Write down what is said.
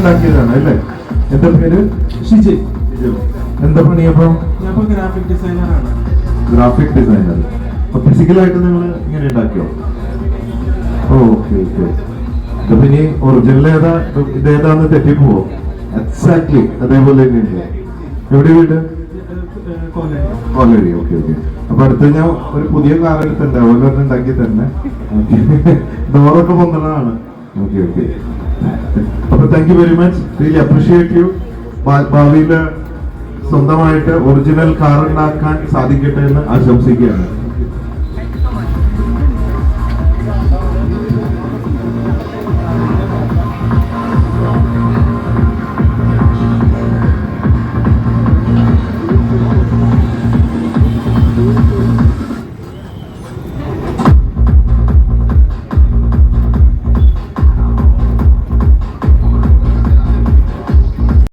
ഉണ്ടാക്കിയതാണ് അല്ലേ? എന്റെ പേര്? ഷിജി. എന്താ പണി ഞാൻ ഗ്രാഫിക് ഡിസൈനറാണ് ഗ്രാഫിക് ഡിസൈനർ അപ്പൊ ഫിസിക്കലായിട്ട് നിങ്ങൾ ഇങ്ങനെ ഉണ്ടാക്കിയോ? Okay okay. അപ്പൊ ഇനി ഒറിജിനൽ ഏതാ? ഇത് ഏതാന്ന് തെറ്റിപ്പോവോ? എക്സാക്ട്ലി അതേപോലെ തന്നെയാണ് എവിടെ വീട്? Already okay okay. അപ്പൊ അടുത്ത് ഞാൻ ഒരു പുതിയ കാർ എടുത്തിട്ടുണ്ട്. അതുപോലെ ഉണ്ടാക്കി തന്നെ. ഡോറൊക്കെ പൊന്നതാണ് ഓക്കെ ഓക്കെ അപ്പൊ thank you very much really appreciate you ഭാവിയിൽ സ്വന്തമായിട്ട് ഒറിജിനൽ കാർ ഉണ്ടാക്കാൻ സാധിക്കട്ടെ എന്ന് ആശംസിക്കുകയാണ്.